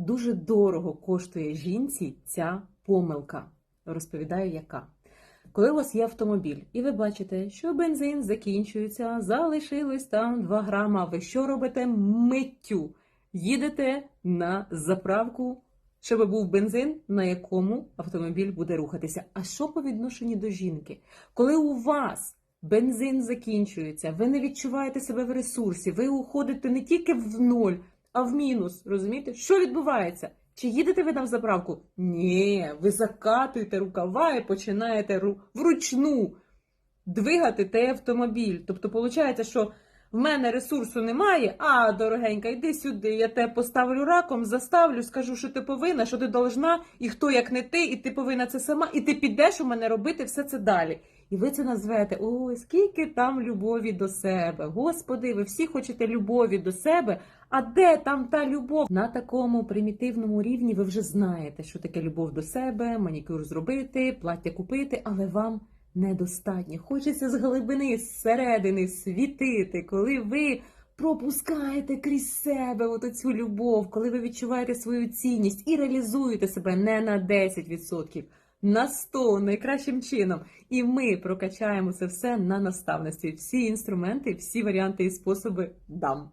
Дуже дорого коштує жінці ця помилка. Розповідаю, яка. Коли у вас є автомобіль, і ви бачите, що бензин закінчується, залишилось там 2 грама, ви що робите? Миттю. Їдете на заправку, щоб був бензин, на якому автомобіль буде рухатися. А що по відношенню до жінки? Коли у вас бензин закінчується, ви не відчуваєте себе в ресурсі, ви уходите не тільки в ноль, а в мінус. Розумієте? Що відбувається? Чи їдете ви на заправку? Ні, ви закатуєте рукава і починаєте ру- вручну двигати той автомобіль. Тобто, виходить, що в мене ресурсу немає, а дорогенька, йди сюди, я тебе поставлю раком, заставлю, скажу, що ти повинна, що ти должна, і хто як не ти, і ти повинна це сама, і ти підеш у мене робити все це далі. І ви це назвете, ой, скільки там любові до себе. Господи, ви всі хочете любові до себе. А де там та любов? На такому примітивному рівні ви вже знаєте, що таке любов до себе, манікюр зробити, плаття купити, але вам недостатньо. Хочеться з глибини, зсередини світити, коли ви пропускаєте крізь себе от цю любов, коли ви відчуваєте свою цінність і реалізуєте себе не на 10%, на 100 найкращим чином. І ми прокачаємо це все на наставності. Всі інструменти, всі варіанти і способи дам.